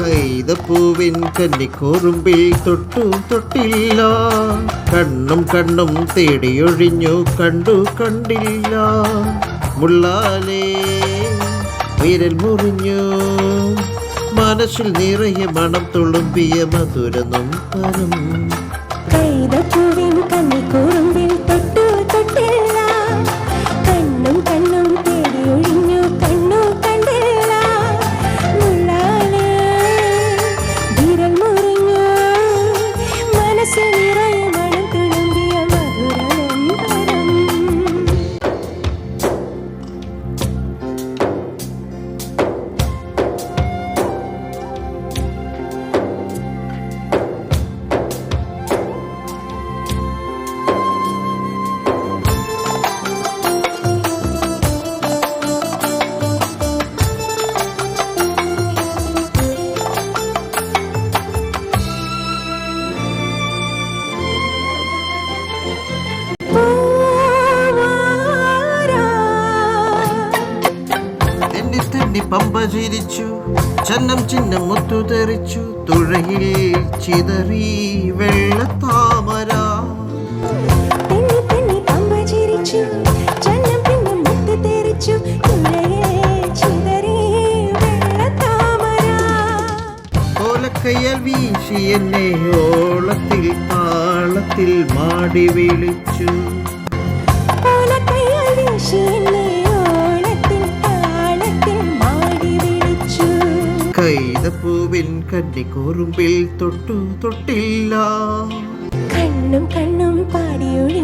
കൈതപ്പൂവിൻ കന്നിക്കോറുമ്പിൽ തൊട്ടും തൊട്ടില്ല. കണ്ണും കണ്ണും തേടിയൊഴിഞ്ഞു കണ്ടു കണ്ടില്ല. മുള്ളാലേ വിരൽ മുറിഞ്ഞു. മനസ്സിൽ നിറയെ മണം തുളുമ്പിയ മധുരനും പരം കൈതപ്പൂവിൻ കന്നിക്കൂറുമ്പിൽ പമ്പ ചിരിച്ചു ചന്നം ചിഹ്നം മുത്തു തെറിച്ചു തുഴയിൽ ചിതറി വെള്ളത്താമര. ചന്നം ഓലക്കയ്യൽ വീശി എന്നെ ഓളത്തിൽ താളത്തിൽ മാടി വിളിച്ചു. ഓലക്കയ്യാൽ വീശി കൈതപ്പൂവിൻ കണ്ണിക്കൂറുമ്പിൽ തൊട്ടു തൊട്ടില്ല. കണ്ണും കണ്ണും പാടിയൊഴി